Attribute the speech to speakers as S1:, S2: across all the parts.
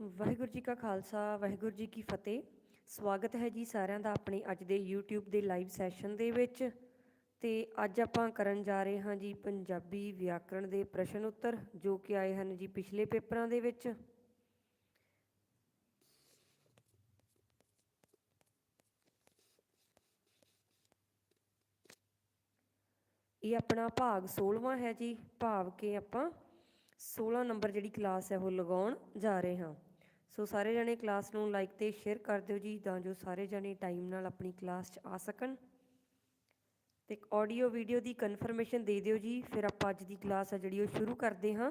S1: ਵਾਹਿਗੁਰੂ ਜੀ ਕਾ ਖਾਲਸਾ, ਵਾਹਿਗੁਰੂ ਜੀ ਕੀ ਫਤਿਹ। ਸਵਾਗਤ ਹੈ ਜੀ ਸਾਰਿਆਂ ਦਾ ਆਪਣੇ ਅੱਜ ਦੇ YouTube ਦੇ ਲਾਈਵ ਸੈਸ਼ਨ ਦੇ ਵਿੱਚ। ਤੇ ਅੱਜ ਆਪਾਂ ਕਰਨ ਜਾ ਰਹੇ ਹਾਂ ਜੀ ਪੰਜਾਬੀ ਵਿਆਕਰਣ ਦੇ ਪ੍ਰਸ਼ਨ ਉੱਤਰ, ਜੋ ਕਿ ਆਏ ਹਨ ਜੀ ਪਿਛਲੇ ਪੇਪਰਾਂ ਦੇ ਵਿੱਚ। ਇਹ ਆਪਣਾ ਭਾਗ 16ਵਾਂ ਹੈ ਜੀ। ਭਾਵ ਕਿ ਆਪਾਂ 16 ਨੰਬਰ ਜਿਹੜੀ ਕਲਾਸ ਹੈ ਉਹ ਲਗਾਉਣ ਜਾ ਰਹੇ ਹਾਂ। ਸੋ ਸਾਰੇ ਜਣੇ ਕਲਾਸ ਨੂੰ ਲਾਈਕ ਤੇ ਸ਼ੇਅਰ ਕਰ ਦਿਓ ਜੀ, ਤਾਂ ਜੋ ਸਾਰੇ ਜਣੇ ਟਾਈਮ ਨਾਲ ਆਪਣੀ ਕਲਾਸ 'ਚ ਆ ਸਕਣ। ਤੇ ਇੱਕ ਆਡੀਓ ਵੀਡੀਓ ਦੀ ਕਨਫਰਮੇਸ਼ਨ ਦੇ ਦਿਓ ਜੀ, ਫਿਰ ਆਪਾਂ ਅੱਜ ਦੀ ਕਲਾਸ ਆ ਜਿਹੜੀ ਉਹ ਸ਼ੁਰੂ ਕਰਦੇ ਹਾਂ।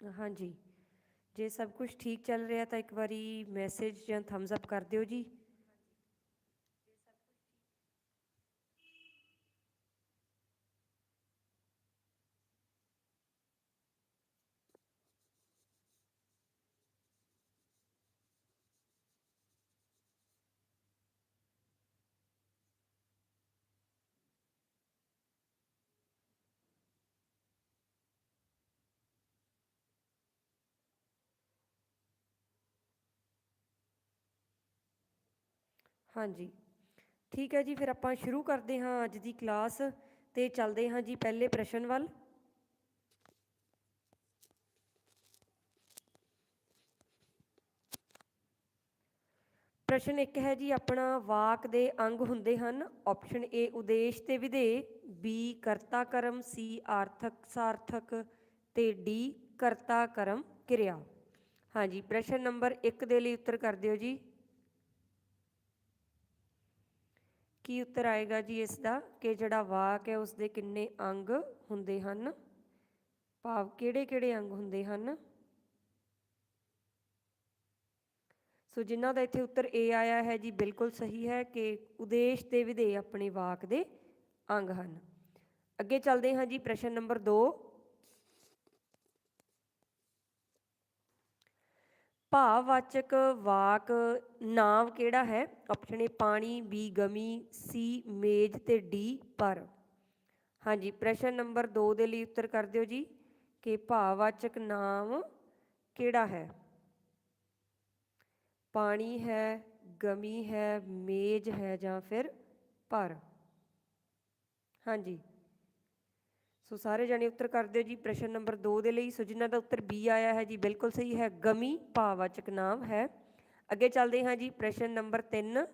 S1: ਹਾਂਜੀ। ਜੇ ਸਭ ਕੁਝ ਠੀਕ ਚੱਲ ਰਿਹਾ ਤਾਂ ਇੱਕ ਵਾਰੀ ਮੈਸੇਜ ਜਾਂ ਥੰਬਸ ਅਪ ਕਰ ਦਿਓ ਜੀ। ਹਾਂਜੀ। ਠੀਕ ਹੈ ਜੀ, ਫਿਰ ਆਪਾਂ ਸ਼ੁਰੂ ਕਰਦੇ ਹਾਂ ਅੱਜ ਦੀ ਕਲਾਸ ਤੇ ਚੱਲਦੇ ਹਾਂ ਜੀ ਪਹਿਲੇ ਪ੍ਰਸ਼ਨ ਵੱਲ। ਪ੍ਰਸ਼ਨ ਇੱਕ ਹੈ ਜੀ, ਆਪਣਾ ਵਾਕ ਦੇ ਅੰਗ ਹੁੰਦੇ ਹਨ। ਆਪਸ਼ਨ ਏ ਉਦੇਸ਼ ਤੇ ਵਿਧੇ। ਬੀ ਕਰਤਾ ਕਰਮ। ਸੀ ਆਰਥਕ ਸਾਰਥਕ। ਤੇ ਡੀ ਕਰਤਾ ਕਰਮ ਕਿਰਿਆ। ਹਾਂਜੀ, ਪ੍ਰਸ਼ਨ ਨੰਬਰ 1 ਦੇ ਲਈ ਉੱਤਰ ਕਰ ਦਿਓ ਜੀ। ਕੀ ਉੱਤਰ ਆਏਗਾ ਜੀ ਇਸ ਦਾ ਕਿ ਜਿਹੜਾ ਵਾਕ ਹੈ ਉਸ ਦੇ ਕਿੰਨੇ ਅੰਗ ਹੁੰਦੇ ਹਨ? ਭਾਵ ਕਿਹੜੇ ਕਿਹੜੇ ਅੰਗ ਹੁੰਦੇ ਹਨ? ਸੋ ਜਿਨ੍ਹਾਂ ਦਾ ਇੱਥੇ ਉੱਤਰ ਏ ਆਇਆ ਹੈ ਜੀ, ਬਿਲਕੁਲ ਸਹੀ ਹੈ ਕਿ ਉਦੇਸ਼ ਤੇ ਵਿਧੇ ਆਪਣੇ ਵਾਕ ਦੇ ਅੰਗ ਹਨ। ਅੱਗੇ ਚੱਲਦੇ ਹਾਂ ਜੀ ਪ੍ਰਸ਼ਨ ਨੰਬਰ 2 ਭਾਵਵਾਚਕ ਵਾਕ ਨਾਮ ਕਿਹੜਾ ਹੈ? ਆਪਸ਼ਨ ਏ ਪਾਣੀ ਬੀ ਗਮੀ ਸੀ ਮੇਜ਼ ਤੇ ਡੀ ਪਰ। ਹਾਂਜੀ, ਪ੍ਰਸ਼ਨ ਨੰਬਰ 2 ਦੇ ਲਈ ਉੱਤਰ ਕਰ ਦਿਓ ਜੀ ਕਿ ਭਾਵਵਾਚਕ ਨਾਮ ਕਿਹੜਾ ਹੈ? ਪਾਣੀ ਹੈ, ਗਮੀ ਹੈ, ਮੇਜ਼ ਹੈ ਜਾਂ ਫਿਰ ਪਰ। ਹਾਂਜੀ। ਸੋ ਸਾਰੇ ਜਣੇ ਉੱਤਰ ਕਰ ਦਿਓ ਜੀ, ਪ੍ਰਸ਼ਨ ਨੰਬਰ 2 ਦੇ ਲਈ। ਸੋ ਜਿਨ੍ਹਾਂ ਦਾ ਉੱਤਰ ਬੀ ਆਇਆ ਹੈ ਜੀ, ਬਿਲਕੁਲ ਸਹੀ ਹੈ, ਗਮੀ ਭਾਵਵਾਚਕ ਨਾਮ ਹੈ। ਅੱਗੇ ਚੱਲਦੇ ਹਾਂ ਜੀ, ਪ੍ਰਸ਼ਨ ਨੰਬਰ 3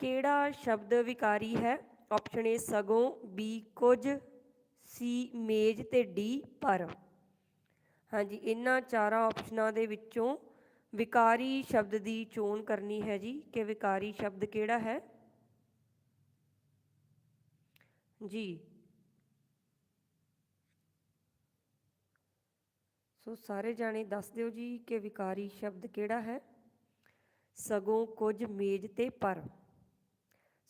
S1: ਕਿਹੜਾ ਸ਼ਬਦ ਵਿਕਾਰੀ ਹੈ? ਆਪਸ਼ਨ ਏ ਸਗੋਂ ਬੀ ਕੁਝ ਸੀ ਮੇਜ਼ ਤੇ ਡੀ ਪਰ। ਹਾਂਜੀ, ਇਹਨਾਂ ਚਾਰਾਂ ਆਪਸ਼ਨਾਂ ਦੇ ਵਿੱਚੋਂ ਵਿਕਾਰੀ ਸ਼ਬਦ ਦੀ ਚੋਣ ਕਰਨੀ ਹੈ ਜੀ, ਕਿ ਵਿਕਾਰੀ ਸ਼ਬਦ ਕਿਹੜਾ ਹੈ? ਜੀ। ਸੋ ਸਾਰੇ ਜਾਣੇ ਦੱਸ ਦਿਓ ਜੀ ਕਿ ਵਿਕਾਰੀ ਸ਼ਬਦ ਕਿਹੜਾ ਹੈ? ਸਗੋਂ ਕੁਝ ਮੇਜ਼ ਤੇ ਪਰ।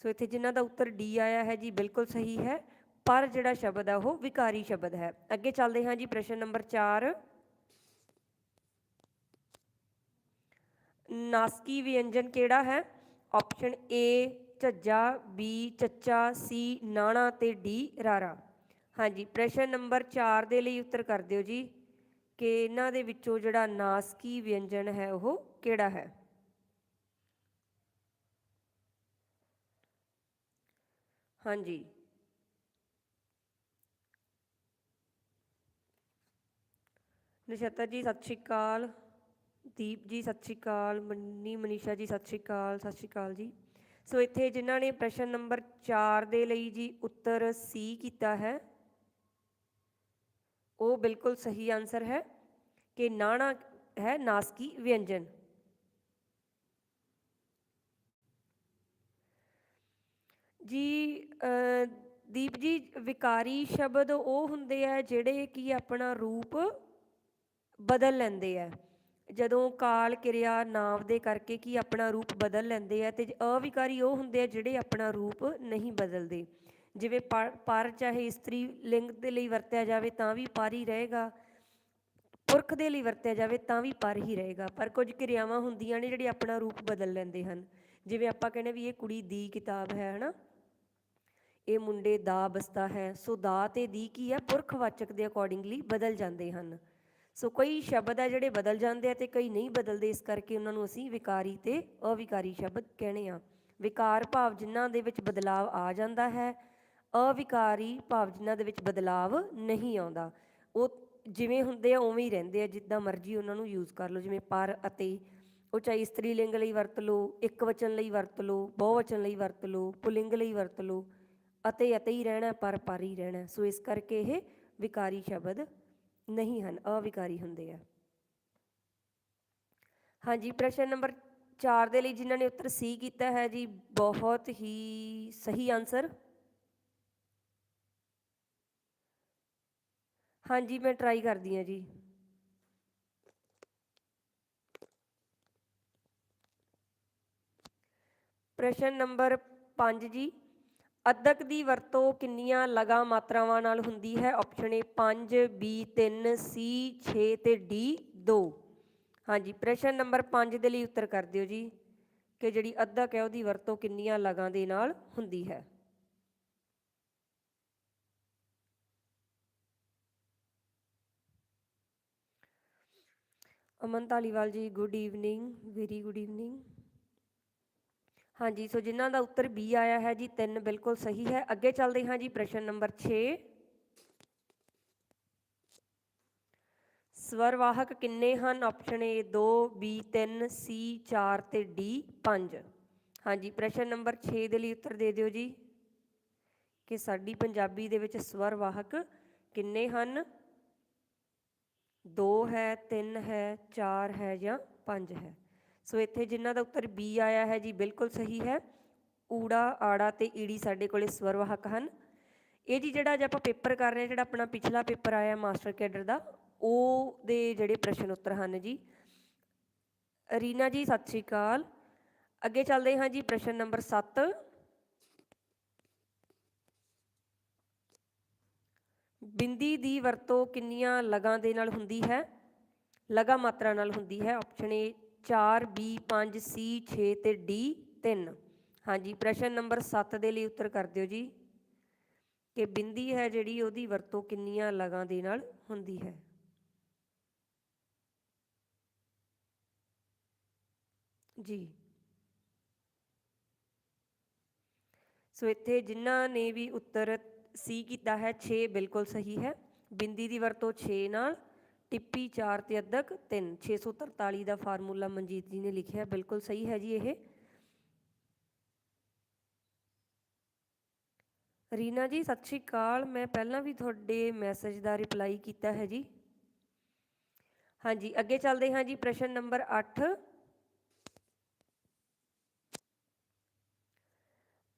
S1: ਸੋ ਇੱਥੇ ਜਿਨ੍ਹਾਂ ਦਾ ਉੱਤਰ ਡੀ ਆਇਆ ਹੈ ਜੀ, ਬਿਲਕੁਲ ਸਹੀ ਹੈ। ਪਰ ਜਿਹੜਾ ਸ਼ਬਦ ਹੈ ਉਹ ਵਿਕਾਰੀ ਸ਼ਬਦ ਹੈ। ਅੱਗੇ ਚੱਲਦੇ ਹਾਂ ਜੀ ਪ੍ਰਸ਼ਨ ਨੰਬਰ 4 ਨਾਸਕੀ ਵਿਅੰਜਨ ਕਿਹੜਾ ਹੈ? ਆਪਸ਼ਨ ਏ ਝੱਜਾ ਬੀ ਚੱਚਾ ਸੀ ਨਾਣਾ ਤੇ ਡੀ ਰਾਰਾ। ਹਾਂਜੀ, ਪ੍ਰਸ਼ਨ ਨੰਬਰ 4 ਦੇ ਲਈ ਉੱਤਰ ਕਰ ਦਿਓ ਜੀ ਕਿ ਇਹਨਾਂ ਦੇ ਵਿੱਚੋਂ ਜਿਹੜਾ ਨਾਸਕੀ ਵਿਅੰਜਨ ਹੈ ਉਹ ਕਿਹੜਾ ਹੈ? ਹਾਂਜੀ। ਨਛੱਤਰ ਜੀ, ਸਤਿ ਸ਼੍ਰੀ ਅਕਾਲ। ਦੀਪ ਜੀ, ਸਤਿ ਸ਼੍ਰੀ ਅਕਾਲ, ਮੰਨੀ, ਮਨੀਸ਼ਾ ਜੀ, ਸਤਿ ਸ਼੍ਰੀ ਅਕਾਲ, ਸਤਿ ਸ਼੍ਰੀ ਅਕਾਲ ਜੀ। ਸੋ ਇੱਥੇ ਜਿਨ੍ਹਾਂ ਨੇ ਪ੍ਰਸ਼ਨ ਨੰਬਰ 4 ਦੇ ਲਈ ਜੀ ਉੱਤਰ ਸੀ ਕੀਤਾ ਹੈ, ਉਹ ਬਿਲਕੁਲ ਸਹੀ ਆਨਸਰ ਹੈ ਕਿ ਨਾਣਾ ਹੈ ਨਾਸਕੀ ਵਿਅੰਜਨ। ਜੀ ਦੀਪ ਜੀ, ਵਿਕਾਰੀ ਸ਼ਬਦ ਉਹ ਹੁੰਦੇ ਆ ਜਿਹੜੇ ਕਿ ਆਪਣਾ ਰੂਪ ਬਦਲ ਲੈਂਦੇ ਆ ਜਦੋਂ ਕਾਲ ਕਿਰਿਆ ਨਾਮ ਦੇ ਕਰਕੇ ਕੀ ਆਪਣਾ ਰੂਪ ਬਦਲ ਲੈਂਦੇ ਆ ਤੇ ਅਵਿਕਾਰੀ ਉਹ ਹੁੰਦੇ ਆ ਜਿਹੜੇ ਆਪਣਾ ਰੂਪ ਨਹੀਂ ਬਦਲਦੇ। ਜਿਵੇਂ ਪਰ ਚਾਹੇ ਇਸਤਰੀ ਲਿੰਗ ਦੇ ਲਈ ਵਰਤਿਆ ਜਾਵੇ ਤਾਂ ਵੀ ਪਰ ਹੀ ਰਹੇਗਾ। ਪੁਰਖ ਦੇ ਲਈ ਵਰਤਿਆ ਜਾਵੇ ਤਾਂ ਵੀ ਪਰ ਹੀ ਰਹੇਗਾ। ਪਰ ਕੁਝ ਕਿਰਿਆਵਾਂ ਹੁੰਦੀਆਂ ਨੇ ਜਿਹੜੀ ਆਪਣਾ ਰੂਪ ਬਦਲ ਲੈਂਦੇ ਹਨ। ਜਿਵੇਂ ਆਪਾਂ ਕਹਿੰਦੇ ਵੀ ਇਹ ਕੁੜੀ ਦੀ ਕਿਤਾਬ ਹੈ, ਹਨਾ? ਇਹ ਮੁੰਡੇ ਦਾ ਬਸਤਾ ਹੈ। ਸੋ ਦਾ ਤੇ ਦੀ ਕੀ ਹੈ ਪੁਰਖਵਾਚਕ ਦੇ ਅਕੋਰਡਿੰਗਲੀ ਬਦਲ ਜਾਂਦੇ ਹਨ। ਸੋ ਕਈ ਸ਼ਬਦ ਆ ਜਿਹੜੇ ਬਦਲ ਜਾਂਦੇ ਆ ਤੇ ਕਈ ਨਹੀਂ ਬਦਲਦੇ, ਇਸ ਕਰਕੇ ਉਹਨਾਂ ਨੂੰ ਅਸੀਂ ਵਿਕਾਰੀ ਤੇ ਅਵਿਕਾਰੀ ਸ਼ਬਦ ਕਹਿੰਦੇ ਆ ਵਿਕਾਰ ਭਾਵ ਜਿਨ੍ਹਾਂ ਦੇ ਵਿੱਚ ਬਦਲਾਵ ਆ ਜਾਂਦਾ ਹੈ, ਅਵਿਕਾਰੀ ਭਾਵ ਜਿਨ੍ਹਾਂ ਦੇ ਵਿੱਚ ਬਦਲਾਵ ਨਹੀਂ ਆਉਂਦਾ। ਉਹ ਜਿਵੇਂ ਹੁੰਦੇ ਆ, ਉਵੇਂ ਹੀ ਰਹਿੰਦੇ ਆ, ਜਿੱਦਾਂ ਮਰਜ਼ੀ ਉਹਨਾਂ ਨੂੰ ਯੂਜ਼ ਕਰ ਲਓ, ਜਿਵੇਂ ਪਰ ਅਤੇ। ਉਹ ਚਾਹੇ ਇਸਤਰੀ ਲਿੰਗ ਲਈ ਵਰਤ ਲਓ, ਇੱਕ ਵਚਨ ਲਈ ਵਰਤ ਲਓ, ਬਹੁਵਚਨ ਲਈ ਵਰਤ ਲਓ, ਪੁਲਿੰਗ ਲਈ ਵਰਤ ਲਓ, ਅਤੇ ਅਤੇ ਹੀ ਰਹਿਣਾ, ਪਰ ਪਰ ਹੀ ਰਹਿਣਾ। ਸੋ ਇਸ ਕਰਕੇ ਇਹ ਵਿਕਾਰੀ ਸ਼ਬਦ ਨਹੀਂ ਹਨ, ਅਵਿਕਾਰੀ ਹੁੰਦੇ ਆ। ਹਾਂਜੀ, ਪ੍ਰਸ਼ਨ ਨੰਬਰ 4 ਦੇ ਲਈ ਜਿਨ੍ਹਾਂ ਨੇ ਉੱਤਰ ਸੀ ਕੀਤਾ ਹੈ ਜੀ, ਬਹੁਤ ਹੀ ਸਹੀ ਆਨਸਰ ਹਾਂਜੀ, ਮੈਂ ਟਰਾਈ ਕਰਦੀ ਹਾਂ ਜੀ। ਪ੍ਰਸ਼ਨ ਨੰਬਰ 5 ਜੀ। ਅਦਕ ਦੀ ਵਰਤੋਂ ਕਿੰਨੀਆਂ ਲਗਾ ਮਾਤਰਾਵਾਂ ਨਾਲ ਹੁੰਦੀ ਹੈ? ਆਪਸ਼ਨ ਏ 5 ਬੀ 3 ਸੀ 6 ਤੇ ਡੀ 2 ਹਾਂਜੀ, ਪ੍ਰਸ਼ਨ ਨੰਬਰ 5 ਦੇ ਲਈ ਉੱਤਰ ਕਰ ਦਿਓ ਜੀ ਕਿ ਜਿਹੜੀ ਅਦਕ ਹੈ ਉਹਦੀ ਵਰਤੋਂ ਕਿੰਨੀਆਂ ਲਗਾਂ ਦੇ ਨਾਲ ਹੁੰਦੀ ਹੈ। Aman Dhaliwal ji good evening very good evening ਹਾਂਜੀ, ਸੋ ਜਿਨ੍ਹਾਂ ਦਾ ਉੱਤਰ ਬੀ ਆਇਆ ਹੈ ਜੀ, ਤਿੰਨ ਬਿਲਕੁਲ ਸਹੀ ਹੈ। ਅੱਗੇ ਚੱਲਦੇ ਹਾਂ ਜੀ ਪ੍ਰਸ਼ਨ ਨੰਬਰ 6 ਸਵਰਵਾਹਕ ਕਿੰਨੇ ਹਨ? ਆਪਸ਼ਨ ਏ 2 ਬੀ 3 ਸੀ 4 ਤੇ ਡੀ 5 ਹਾਂਜੀ, ਪ੍ਰਸ਼ਨ ਨੰਬਰ 6 ਦੇ ਲਈ ਉੱਤਰ ਦੇ ਦਿਓ ਜੀ। ਕਿ ਸਾਡੀ ਪੰਜਾਬੀ ਦੇ ਵਿੱਚ ਸਵਰਵਾਹਕ ਕਿੰਨੇ ਹਨ? 2 ਹੈ 3 ਹੈ 4 ਹੈ ਜਾਂ 5 ਹੈ? ਸੋ ਇੱਥੇ ਜਿਨ੍ਹਾਂ ਦਾ ਉੱਤਰ ਬੀ ਆਇਆ ਹੈ ਜੀ, ਬਿਲਕੁਲ ਸਹੀ ਹੈ। ਊੜਾ, ਆੜਾ ਤੇ ਈੜੀ ਸਾਡੇ ਕੋਲੇ ਸਵਰਵਾਹਕ ਹਨ। ਇਹ ਜੀ ਜਿਹੜਾ ਅੱਜ ਆਪਾਂ ਪੇਪਰ ਕਰ ਰਹੇ ਹਾਂ, ਜਿਹੜਾ ਆਪਣਾ ਪਿਛਲਾ ਪੇਪਰ ਆਇਆ ਮਾਸਟਰ ਕੈਡਰ ਦਾ, ਉਹ ਦੇ ਜਿਹੜੇ ਪ੍ਰਸ਼ਨ ਉੱਤਰ ਹਨ ਜੀ। ਰੀਨਾ ਜੀ, ਸਤਿ ਸ਼੍ਰੀ ਅਕਾਲ। ਅੱਗੇ ਚੱਲਦੇ ਹਾਂ ਜੀ ਪ੍ਰਸ਼ਨ ਨੰਬਰ 7 ਬਿੰਦੀ ਦੀ ਵਰਤੋਂ ਕਿੰਨੀਆਂ ਲਗਾਂ ਦੇ ਨਾਲ ਹੁੰਦੀ ਹੈ? ਲਗਾ ਮਾਤਰਾ ਨਾਲ ਹੁੰਦੀ ਹੈ, ਆਪਸ਼ਨ ਏ 4 ਬੀ 5 ਸੀ 6 ਤੇ ਡੀ 3 ਹਾਂਜੀ, ਪ੍ਰਸ਼ਨ ਨੰਬਰ 7 ਦੇ ਲਈ ਉੱਤਰ ਕਰ ਦਿਓ ਜੀ। ਕਿ ਬਿੰਦੀ ਹੈ ਜਿਹੜੀ ਉਹਦੀ ਵਰਤੋਂ ਕਿੰਨੀਆਂ ਲਗਾਂ ਦੇ ਨਾਲ ਹੁੰਦੀ ਹੈ? ਜੀ। ਸੋ ਇੱਥੇ ਜਿਨ੍ਹਾਂ ਨੇ ਵੀ ਉੱਤਰ ਸੀ ਕੀਤਾ ਹੈ 6 ਬਿਲਕੁਲ ਸਹੀ ਹੈ। ਬਿੰਦੀ ਦੀ ਵਰਤੋਂ 6 ਨਾਲ ਟਿੱਪੀ 4 ਤੇ ਅੱਧਕ 3 643 ਦਾ ਫਾਰਮੂਲਾ ਮਨਜੀਤ ਜੀ ਨੇ ਲਿਖਿਆ। ਬਿਲਕੁਲ ਸਹੀ ਹੈ ਜੀ ਇਹ। ਰੀਨਾ ਜੀ, ਸਤਿ ਸ਼੍ਰੀ ਅਕਾਲ। ਮੈਂ ਪਹਿਲਾਂ ਵੀ ਤੁਹਾਡੇ ਮੈਸੇਜ ਦਾ ਰਿਪਲਾਈ ਕੀਤਾ ਹੈ ਜੀ। ਹਾਂਜੀ, ਅੱਗੇ ਚੱਲਦੇ ਹਾਂ ਜੀ ਪ੍ਰਸ਼ਨ ਨੰਬਰ 8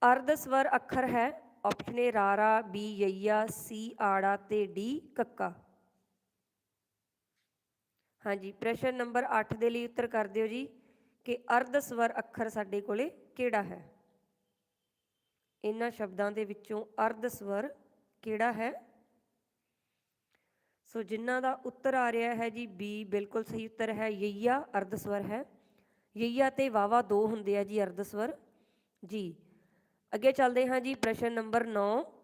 S1: ਅਰਧ ਸਵਰ ਅੱਖਰ ਹੈ, ਆਪਸ਼ਨ ਏ ਰਾਰਾ, ਬੀ ਯਈਆ, ਸੀ ਆੜਾ ਤੇ ਡੀ ਕੱਕਾ। ਹਾਂਜੀ, ਪ੍ਰਸ਼ਨ ਨੰਬਰ 8 ਦੇ ਲਈ ਉੱਤਰ ਕਰ ਦਿਓ ਜੀ ਕਿ ਅਰਧ ਸਵਰ ਅੱਖਰ ਸਾਡੇ ਕੋਲੇ ਕਿਹੜਾ ਹੈ? ਇਹਨਾਂ ਸ਼ਬਦਾਂ ਦੇ ਵਿੱਚੋਂ ਅਰਧ ਸਵਰ ਕਿਹੜਾ ਹੈ? ਸੋ ਜਿਨ੍ਹਾਂ ਦਾ ਉੱਤਰ ਆ ਰਿਹਾ ਹੈ ਜੀ, ਬੀ ਬਿਲਕੁਲ ਸਹੀ ਉੱਤਰ ਹੈ, ਯਈਆ ਅਰਧ ਸਵਰ ਹੈ। ਯਈਆ ਤੇ ਵਾਵਾ ਦੋ ਹੁੰਦੇ ਆ ਜੀ ਅਰਧ ਸਵਰ। ਜੀ, ਅੱਗੇ ਚੱਲਦੇ ਹਾਂ ਜੀ ਪ੍ਰਸ਼ਨ ਨੰਬਰ 9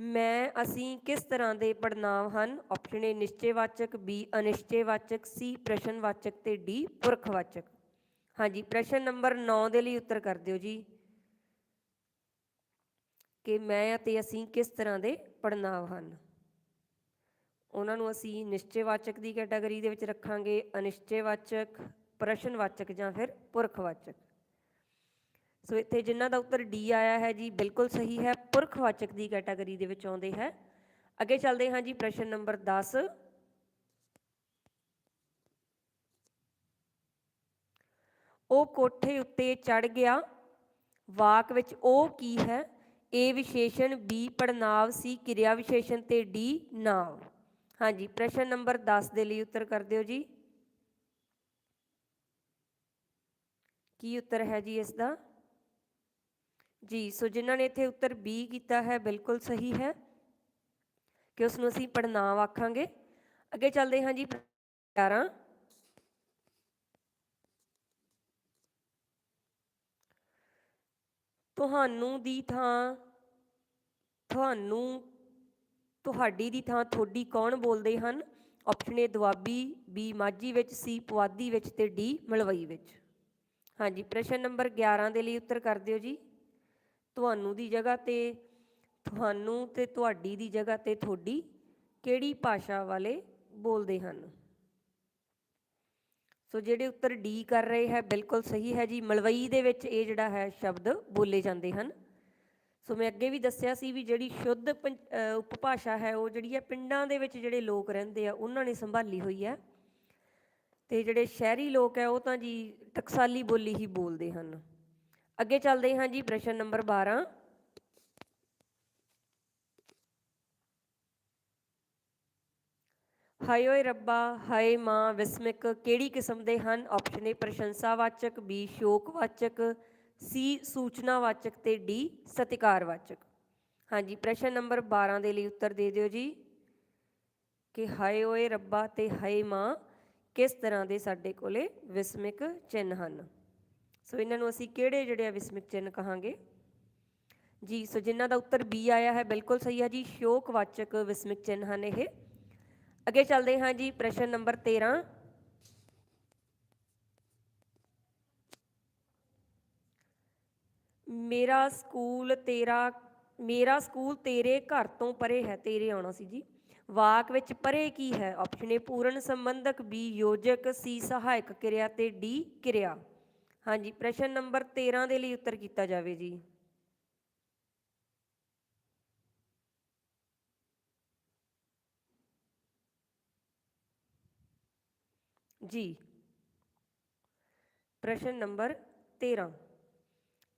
S1: ਮੈਂ, ਅਸੀਂ ਕਿਸ ਤਰ੍ਹਾਂ ਦੇ ਪੜਨਾਮ ਹਨ? ਆਪਸ਼ਨ ਏ ਨਿਸ਼ਚੈਵਾਚਕ ਬੀ ਅਨਿਸ਼ਚੈਵਾਚਕ ਸੀ ਪ੍ਰਸ਼ਨਵਾਚਕ ਤੇ ਡੀ ਪੁਰਖਵਾਚਕ। ਹਾਂਜੀ, ਪ੍ਰਸ਼ਨ ਨੰਬਰ 9 ਦੇ ਲਈ ਉੱਤਰ ਕਰ ਦਿਓ ਜੀ। ਕਿ ਮੈਂ ਅਤੇ ਅਸੀਂ ਕਿਸ ਤਰ੍ਹਾਂ ਦੇ ਪੜਨਾਮ ਹਨ? ਉਹਨਾਂ ਨੂੰ ਅਸੀਂ ਨਿਸ਼ਚੈਵਾਚਕ ਦੀ ਕੈਟਾਗਰੀ ਦੇ ਵਿੱਚ ਰੱਖਾਂਗੇ, ਅਨਿਸ਼ਚੈਵਾਚਕ, ਪ੍ਰਸ਼ਨਵਾਚਕ ਜਾਂ ਫਿਰ ਪੁਰਖਵਾਚਕ। ਸੋ ਇੱਥੇ ਜਿਨ੍ਹਾਂ ਦਾ ਉੱਤਰ ਡੀ ਆਇਆ ਹੈ ਜੀ, ਬਿਲਕੁਲ ਸਹੀ ਹੈ, ਪੁਰਖਵਾਚਕ ਦੀ ਕੈਟਾਗਰੀ ਦੇ ਵਿੱਚ ਆਉਂਦੇ ਹੈ। ਅੱਗੇ ਚੱਲਦੇ ਹਾਂ ਜੀ, ਪ੍ਰਸ਼ਨ ਨੰਬਰ 10 ਉਹ ਕੋਠੇ ਉੱਤੇ ਚੜ ਗਿਆ। ਵਾਕ ਵਿੱਚ ਉਹ ਕੀ ਹੈ? ਏ ਵਿਸ਼ੇਸ਼ਣ, ਬੀ ਪੜਨਾਵ ਸੀ ਕਿਰਿਆ ਵਿਸ਼ੇਸ਼ਣ ਤੇ ਡੀ ਨਾਮ ਹਾਂਜੀ ਪ੍ਰਸ਼ਨ ਨੰਬਰ 10 ਦੇ ਲਈ ਉੱਤਰ ਕਰ ਦਿਓ ਜੀ। ਕੀ ਉੱਤਰ ਹੈ ਜੀ ਇਸ ਦਾ? ਜੀ, ਸੋ ਜਿਨ੍ਹਾਂ ਨੇ ਇੱਥੇ ਉੱਤਰ ਬੀ ਕੀਤਾ ਹੈ, ਬਿਲਕੁਲ ਸਹੀ ਹੈ ਕਿ ਉਸ ਨੂੰ ਅਸੀਂ ਪੜਨਾਂਵ ਆਖਾਂਗੇ। ਅੱਗੇ ਚੱਲਦੇ ਹਾਂ ਜੀ 11 ਤੁਹਾਨੂੰ ਦੀ ਥਾਂ, ਤੁਹਾਨੂੰ, ਤੁਹਾਡੀ ਦੀ ਥਾਂ ਤੁਹਾਡੀ ਕੌਣ ਬੋਲਦੇ ਹਨ? Option A Doabi B Majhi ਵਿੱਚ ਸੀ ਪੁਆਧੀ ਵਿੱਚ ਤੇ ਡੀ ਮਲਵਈ ਵਿੱਚ। ਹਾਂਜੀ, ਪ੍ਰਸ਼ਨ ਨੰਬਰ 11 ਦੇ ਲਈ ਉੱਤਰ ਕਰ ਦਿਓ ਜੀ। ਤੁਹਾਨੂੰ ਦੀ ਜਗ੍ਹਾ ਤੇ, ਤੁਹਾਨੂੰ ਤੇ ਤੁਹਾਡੀ ਦੀ ਜਗ੍ਹਾ ਤੇ ਤੁਹਾਡੀ ਕਿਹੜੀ ਭਾਸ਼ਾ ਵਾਲੇ ਬੋਲਦੇ ਹਨ? ਸੋ ਜਿਹੜੇ ਉੱਤਰ ਡੀ ਕਰ ਰਹੇ ਹੈ, ਬਿਲਕੁਲ ਸਹੀ ਹੈ ਜੀ। ਮਲਵਈ ਦੇ ਵਿੱਚ ਇਹ ਜਿਹੜਾ ਹੈ ਸ਼ਬਦ ਬੋਲੇ ਜਾਂਦੇ ਹਨ। ਸੋ ਮੈਂ ਅੱਗੇ ਵੀ ਦੱਸਿਆ ਸੀ ਵੀ ਜਿਹੜੀ ਸ਼ੁੱਧ ਪੰ- ਉਪਭਾਸ਼ਾ ਹੈ, ਉਹ ਜਿਹੜੀ ਹੈ ਪਿੰਡਾਂ ਦੇ ਵਿੱਚ ਜਿਹੜੇ ਲੋਕ ਰਹਿੰਦੇ ਆ, ਉਹਨਾਂ ਨੇ ਸੰਭਾਲੀ ਹੋਈ ਹੈ। ਤੇ ਜਿਹੜੇ ਸ਼ਹਿਰੀ ਲੋਕ ਹੈ, ਉਹ ਤਾਂ ਜੀ ਟਕਸਾਲੀ ਬੋਲੀ ਹੀ ਬੋਲਦੇ ਹਨ। ਅੱਗੇ ਚੱਲਦੇ ਹਾਂ ਜੀ ਪ੍ਰਸ਼ਨ ਨੰਬਰ 12 ਹਾਏ ਓਏ ਰੱਬਾ, ਹਾਏ ਮਾਂ ਵਿਸਮਿਕ, ਕਿਹੜੀ ਕਿਸਮ ਦੇ ਹਨ? ਆਪਸ਼ਨ ਏ ਪ੍ਰਸ਼ੰਸਾਵਾਚਕ ਬੀ ਸ਼ੋਕਵਾਚਕ ਸੀ ਸੂਚਨਾਵਾਚਕ ਤੇ ਡੀ ਸਤਿਕਾਰਵਾਚਕ। ਹਾਂਜੀ, ਪ੍ਰਸ਼ਨ ਨੰਬਰ 12 ਦੇ ਲਈ ਉੱਤਰ ਦੇ ਦਿਓ ਜੀ। ਕਿ ਹਾਏ ਓਏ ਰੱਬਾ ਤੇ ਹਾਏ ਮਾਂ, ਕਿਸ ਤਰ੍ਹਾਂ ਦੇ ਸਾਡੇ ਕੋਲੇ ਵਿਸਮਿਕ ਚਿੰਨ੍ਹ ਹਨ? ਸੋ ਇਹਨਾਂ ਨੂੰ ਅਸੀਂ ਕਿਹੜੇ ਜਿਹੜੇ ਆ ਵਿਸਮਿਕ ਚਿੰਨ ਕਹਾਂਗੇ? ਜੀ, ਸੋ ਜਿਨ੍ਹਾਂ ਦਾ ਉੱਤਰ ਬੀ ਆਇਆ ਹੈ, ਬਿਲਕੁਲ ਸਹੀ ਹੈ ਜੀ, ਸ਼ੋਕਵਾਚਕ ਵਿਸਮਿਕ ਚਿੰਨ ਹਨ ਇਹ। ਅੱਗੇ ਚੱਲਦੇ ਹਾਂ ਜੀ, ਪ੍ਰਸ਼ਨ ਨੰਬਰ 13 ਮੇਰਾ ਸਕੂਲ ਤੇਰਾ, ਮੇਰਾ ਸਕੂਲ ਤੇਰੇ ਘਰ ਤੋਂ ਪਰੇ ਹੈ, ਤੇਰੇ ਆਉਣਾ ਸੀ ਜੀ। ਵਾਕ ਵਿੱਚ ਪਰੇ ਕੀ ਹੈ? ਆਪਸ਼ਨ ਏ ਪੂਰਨ ਸੰਬੰਧਕ ਬੀ ਯੋਜਕ ਸੀ ਸਹਾਇਕ ਕਿਰਿਆ ਤੇ ਡੀ ਕਿਰਿਆ। ਹਾਂਜੀ, ਪ੍ਰਸ਼ਨ ਨੰਬਰ 13 ਦੇ ਲਈ ਉੱਤਰ ਕੀਤਾ ਜਾਵੇ ਜੀ। ਜੀ। ਪ੍ਰਸ਼ਨ ਨੰਬਰ 13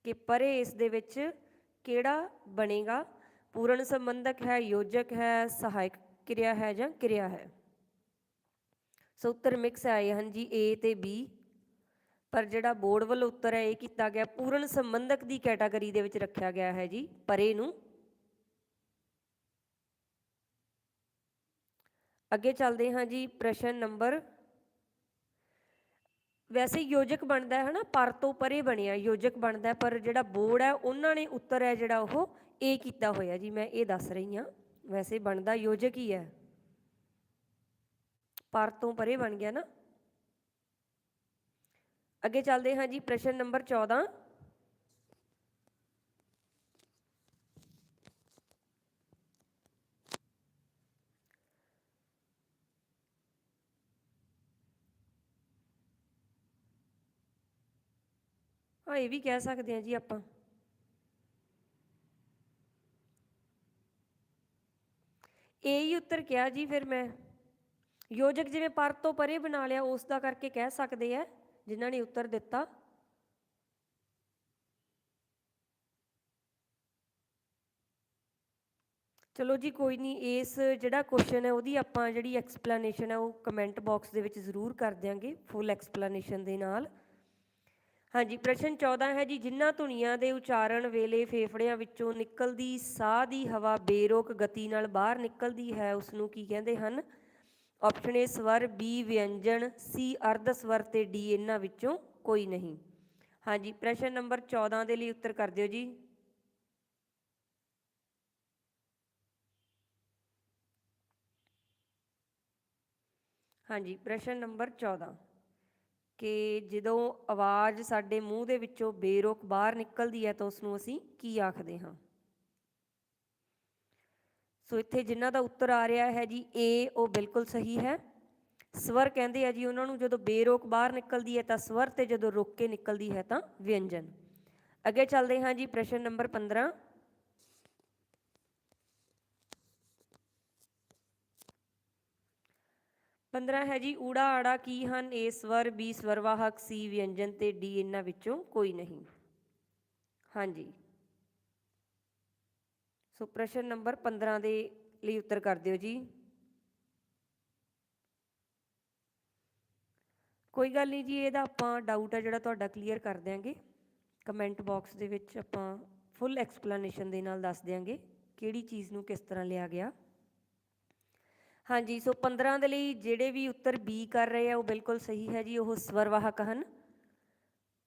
S1: ਕਿ ਪਰੇ ਇਸ ਦੇ ਵਿੱਚ ਕਿਹੜਾ ਬਣੇਗਾ? ਪੂਰਨ ਸੰਬੰਧਕ ਹੈ, ਯੋਜਕ ਹੈ, ਸਹਾਇਕ ਕਿਰਿਆ ਹੈ ਜਾਂ ਕਿਰਿਆ ਹੈ? ਸੋ ਉੱਤਰ ਮਿਕਸ ਆਏ ਹਨ ਜੀ, A ਤੇ B ਪਰ ਜਿਹੜਾ ਬੋਰਡ ਵੱਲੋਂ ਉੱਤਰ ਹੈ, ਇਹ ਕੀਤਾ ਗਿਆ, ਪੂਰਨ ਸੰਬੰਧਕ ਦੀ ਕੈਟਾਗਰੀ ਦੇ ਵਿੱਚ ਰੱਖਿਆ ਗਿਆ ਹੈ ਜੀ, ਪਰੇ ਨੂੰ। ਅੱਗੇ ਚੱਲਦੇ ਹਾਂ ਜੀ, ਪ੍ਰਸ਼ਨ ਨੰਬਰ। ਵੈਸੇ ਯੋਜਕ ਬਣਦਾ ਹੈ ਨਾ ਪਰ ਤੋਂ ਪਰੇ ਬਣਿਆ, ਯੋਜਕ ਬਣਦਾ ਪਰ ਜਿਹੜਾ ਬੋਰਡ ਹੈ, ਉਹਨਾਂ ਨੇ ਉੱਤਰ ਹੈ, ਜਿਹੜਾ ਉਹ ਇਹ ਕੀਤਾ ਹੋਇਆ ਜੀ, ਮੈਂ ਇਹ ਦੱਸ ਰਹੀ ਹਾਂ, ਵੈਸੇ ਬਣਦਾ ਯੋਜਕ ਹੀ ਹੈ। ਪਰ ਤੋਂ ਪਰੇ ਬਣ ਗਿਆ ਨਾ। ਅੱਗੇ ਚੱਲਦੇ ਹਾਂ ਜੀ, ਪ੍ਰਸ਼ਨ ਨੰਬਰ 14 ਹਾਂ, ਇਹ ਵੀ ਕਹਿ ਸਕਦੇ ਹਾਂ ਜੀ ਆਪਾਂ। ਇਹ ਹੀ ਉੱਤਰ ਕਿਹਾ ਜੀ ਫਿਰ ਮੈਂ। ਯੋਜਕ ਜਿਵੇਂ ਪਰ ਤੋਂ ਪਰੇ ਬਣਾ ਲਿਆ, ਉਸ ਦਾ ਕਰਕੇ ਕਹਿ ਸਕਦੇ ਆ। ਜਿਨ੍ਹਾਂ ਨੇ ਉੱਤਰ ਦਿੱਤਾ, ਚਲੋ ਜੀ ਕੋਈ ਨਹੀਂ, ਇਸ ਜਿਹੜਾ ਕੁਐਸਚਨ ਹੈ ਉਹਦੀ ਆਪਾਂ ਜਿਹੜੀ ਐਕਸਪਲੇਨੇਸ਼ਨ ਹੈ ਉਹ ਕਮੈਂਟ ਬਾਕਸ ਦੇ ਵਿੱਚ ਜ਼ਰੂਰ ਕਰ ਦਿਆਂਗੇ ਫੁੱਲ ਐਕਸਪਲੇਨੇਸ਼ਨ ਦੇ ਨਾਲ। ਹਾਂਜੀ, ਪ੍ਰਸ਼ਨ 14 ਹੈ ਜੀ, ਜਿਨ੍ਹਾਂ ਧੁਨੀਆਂ ਦੇ ਉਚਾਰਨ ਵੇਲੇ ਫੇਫੜਿਆਂ ਵਿੱਚੋਂ ਨਿਕਲਦੀ ਸਾਹ ਦੀ ਹਵਾ ਬੇਰੋਕ ਗਤੀ ਨਾਲ ਬਾਹਰ ਨਿਕਲਦੀ ਹੈ ਉਸ ਨੂੰ ਕੀ ਕਹਿੰਦੇ ਹਨ? ਆਪਸ਼ਨ ਏ ਸਵਰ ਬੀ ਵਿਅੰਜਨ ਸੀ ਅਰਧ ਸਵਰ ਤੇ ਡੀ ਇਹਨਾਂ ਵਿੱਚੋਂ ਕੋਈ ਨਹੀਂ। ਹਾਂਜੀ, ਪ੍ਰਸ਼ਨ ਨੰਬਰ 14 ਦੇ ਲਈ ਉੱਤਰ ਕਰ ਦਿਓ ਜੀ। ਹਾਂਜੀ, ਪ੍ਰਸ਼ਨ ਨੰਬਰ 14 ਕਿ ਜਦੋਂ ਆਵਾਜ਼ ਸਾਡੇ ਮੂੰਹ ਦੇ ਵਿੱਚੋਂ ਬੇਰੋਕ ਬਾਹਰ ਨਿਕਲਦੀ ਹੈ ਤਾਂ ਉਸ ਨੂੰ ਅਸੀਂ ਕੀ ਆਖਦੇ ਹਾਂ? ਸੋ ਇੱਥੇ ਜਿਨ੍ਹਾਂ ਦਾ ਉੱਤਰ ਆ ਰਿਹਾ ਹੈ ਜੀ ਏ ਉਹ ਬਿਲਕੁਲ ਸਹੀ ਹੈ। ਸਵਰ ਕਹਿੰਦੇ ਆ ਜੀ, ਉਹਨਾਂ ਨੂੰ ਜਦੋਂ ਬੇਰੋਕ ਬਾਹਰ ਨਿਕਲਦੀ ਹੈ ਤਾਂ ਸਵਰ ਤੇ ਜਦੋਂ ਰੁਕ ਕੇ ਨਿਕਲਦੀ ਹੈ ਤਾਂ ਵਿਅੰਜਨ। ਅੱਗੇ ਚੱਲਦੇ ਹਾਂ ਜੀ, ਪ੍ਰਸ਼ਨ ਨੰਬਰ 15 15 ਹੈ ਜੀ, ਊੜਾ ਆੜਾ ਕੀ ਹਨ? ਏ ਸਵਰ ਬੀ ਸਵਰਵਾਹਕ ਸੀ ਵਿਅੰਜਨ ਤੇ ਡੀ ਇਹਨਾਂ ਵਿੱਚੋਂ ਕੋਈ ਨਹੀਂ। ਹਾਂਜੀ। ਸੋ ਪ੍ਰਸ਼ਨ ਨੰਬਰ 15 ਦੇ ਲਈ ਉੱਤਰ ਕਰ ਦਿਓ ਜੀ। ਕੋਈ ਗੱਲ ਨਹੀਂ ਜੀ, ਇਹਦਾ ਆਪਾਂ ਡਾਊਟ ਆ ਜਿਹੜਾ ਤੁਹਾਡਾ ਕਲੀਅਰ ਕਰ ਦਿਆਂਗੇ। ਕਮੈਂਟ ਬਾਕਸ ਦੇ ਵਿੱਚ ਆਪਾਂ ਫੁੱਲ ਐਕਸਪਲੇਨੇਸ਼ਨ ਦੇ ਨਾਲ ਦੱਸ ਦਿਆਂਗੇ ਕਿਹੜੀ ਚੀਜ਼ ਨੂੰ ਕਿਸ ਤਰ੍ਹਾਂ ਲਿਆ ਗਿਆ। ਹਾਂਜੀ, ਸੋ 15 ਦੇ ਲਈ ਜਿਹੜੇ ਵੀ ਉੱਤਰ ਬੀ ਕਰ ਰਹੇ ਆ, ਉਹ ਬਿਲਕੁਲ ਸਹੀ ਹੈ ਜੀ, ਉਹ ਸਵਰਵਾਹਕ ਹਨ।